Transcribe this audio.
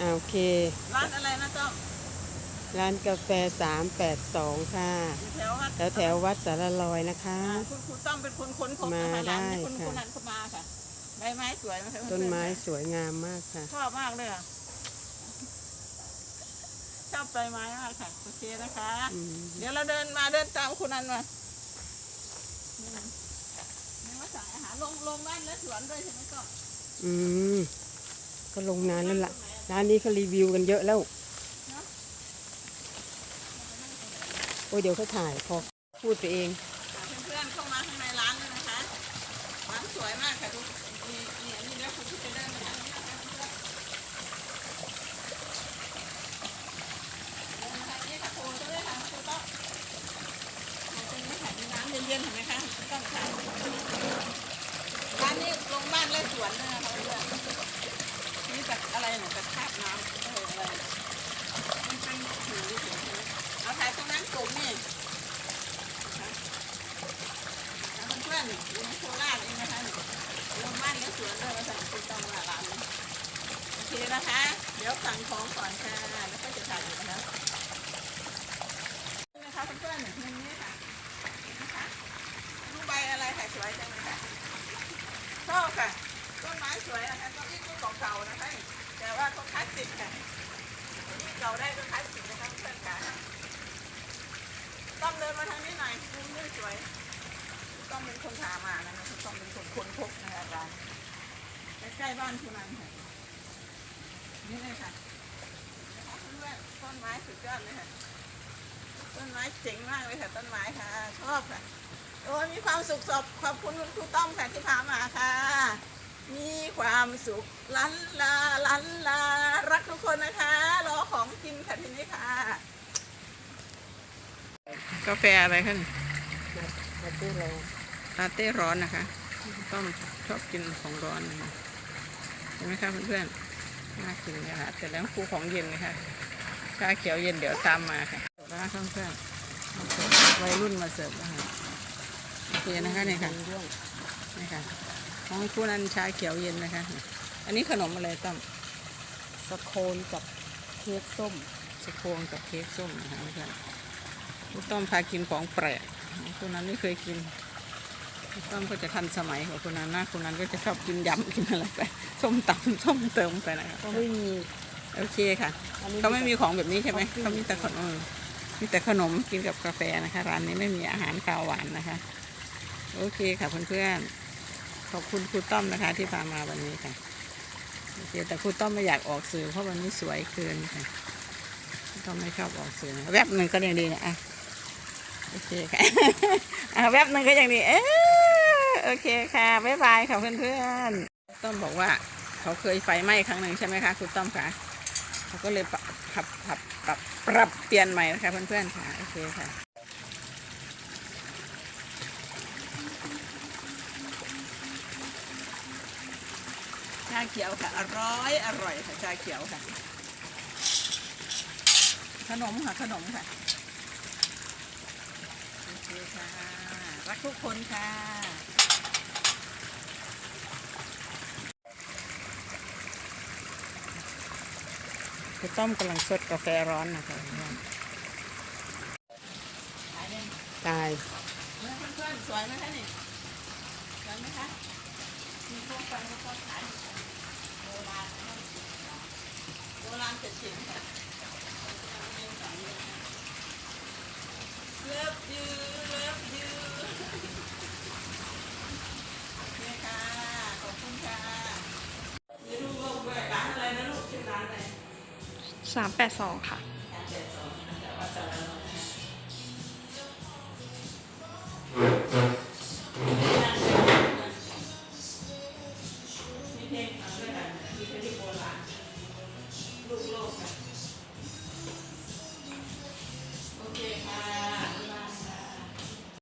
อ่าโอเค ร้านอะไรนะต้อมร้านกาแฟ 382 ค่ะ อยู่แถววัดแถวแถววัดสารลอยนะคะ อ่าคุณครูต้อมเป็นคนค้นพบมานะคะร้านนี้ได้คุณค่ะคุณนันเข้ามาค่ะใบไม้สวยไหมคะต้นไม้สวยงามมากค่ะ ชอบมากเลยอะชอบใบไม้มากค่ะโอเคนะคะ อืม เดี๋ยวเราเดินมาเดินตามคุณนันมาอืมนี่มาสั่งอาหารลงลงบ้านและสวนด้วยใช่ไหมต้อมอืมก็ลงนานแล้วล่ะร้ ร้านนี้เขารีวิวกันเยอะแล้ว โอ้ยเดี๋ยวเขาถ่ายพอพูดไปเอง เพื่อนๆเข้ามาข้างในร้านเลยนะคะร้านสวยมากค่ะดูนี่นี่อันนี้แล้วคุณที่จะเดินมคะเพื่อนๆเดินมาทางนี้ค่ะครูจะได้ทางครูต้องมาตรงนี้ค่ะมีน้ำเย็นๆเห็นไหมคะต้องค่ะร้านนี้ลงบ้านและสวนเลยนะคะเพื่อนนี่จากอะไรเนี่ยจากคราบน้ำเอออะไรเนี่ยมันเป็นผิวเฉยๆใช่ไหมเอาถ่ายตรงนั้นกลุ่มนี่ เพื่อนอยู่ในโคราชเองนะคะลงบ้านแล้วสวนเลยมาสั่งคุณต้องมาร้านโอเคนะคะ เดี๋ยวสั่งของก่อนค่ะ แล้วก็จะถ่ายอยู่นะคะนะคะเพื่อนๆมุมนี้ค่ะนะคะรูปใบอะไรค่ะสวยจังเลยค่ะชอบค่ะต้นไม้สวยนะคะต้นนี้ต้นเก่าๆนะคะ แต่ว่าก็คลาสสิกค่ะนี่เก่าได้ก็คลาสสิกนะคะเพื่อนๆค่ะต้องเดินมาทางนี้หน่อยมุมนี้สวย ต้องเป็นคนพามานะคะต้องเป็นคนคนพบนะคะร้านใกล้ๆบ้านคุณนันค่ะนี่เลยค่ะเพื่อนต้นไม้สุดยอดเลยค่ะ ต้นไม้เจ๋งมากเลยค่ะ ต้นไม้ค่ะ ชอบค่ะ โอ้ยมีความสุขสบขอบคุณคุณครูต้อมค่ะที่พามาค่ะ มีความสุขลันลาลันลา รักทุกคนนะคะ รอของกินค่ะทีนี้ค่ะ กาแฟอะไรคะมาพูดเรา ลาเต้ร้อนนะคะ ต้อมชอบกินของร้อนนะคะเห็นไหมคะเพื่อนๆน่ากินเลยค่ะเสร็จแล้วครูของเย็นนะคะชาเขียวเย็นเดี๋ยวตามมาค่ะแล้วนะคะเพื่อนๆวัยรุ่นมาเสิร์ฟแล้วค่ะโอเคนะคะเนี่ยค่ะเรื่องนี่ค่ะของครูนันชาเขียวเย็นนะคะ อันนี้ขนมอะไรต้อมสะโคนกับเค้กส้มสะโพงกับเค้กส้มนะคะเพื่อนครูต้อมพากินของแปลกครูนันไม่เคยกินครู ต้อมก็จะทันสมัยของครูนันนะครูนันก็จะชอบกินยำกินอะไรไปส้มตำส้มเติมไปนะคะก็ไม่มีโอเคค่ะอันนี้เขาไม่มีของแบบนี้ใช่ไหมของกินเขามีแต่ขนมมีแต่ขนมกินกับกาแฟนะคะ ร้านนี้ไม่มีอาหารคาวหวานนะคะ โอเคค่ะเพื่อนๆขอบคุณครูต้อมนะคะ ที่พามาวันนี้ค่ะโอเคแต่ครูต้อมไม่อยากออกสื่อเพราะวันนี้สวยเกินค่ะครูต้อมไม่ชอบออกสื่อนะแวบหนึ่งก็ยังดีนะอะโอเคค่ะอะแวบหนึ่งก็ยังดีเออ โอเคค่ะบ๊ายบายค่ะเพื่อนๆต้อมบอกว่าเขาเคยไฟไหม้ครั้งหนึ่งใช่ไหมคะครูต้อมคะเขาก็เลยปรับปรับปรับปรับปรับเปลี่ยนใหม่นะคะเพื่อนๆค่ะโอเคค่ะชาเขียวค่ะ อร่อย อร่อยค่ะชาเขียวค่ะ ขนมค่ะ ขนมค่ะโอเคค่ะ รักทุกคนค่ะ คือต้มกำลังสดกาแฟร้อนนะคะตายเพื่อนๆสวยไหมคะนี่สวยไหมคะมีพวกไฟพวกพวกขายโบราณนะคะโบราณเจ็ดสิบ 上班生活。明天，明天就过来，录。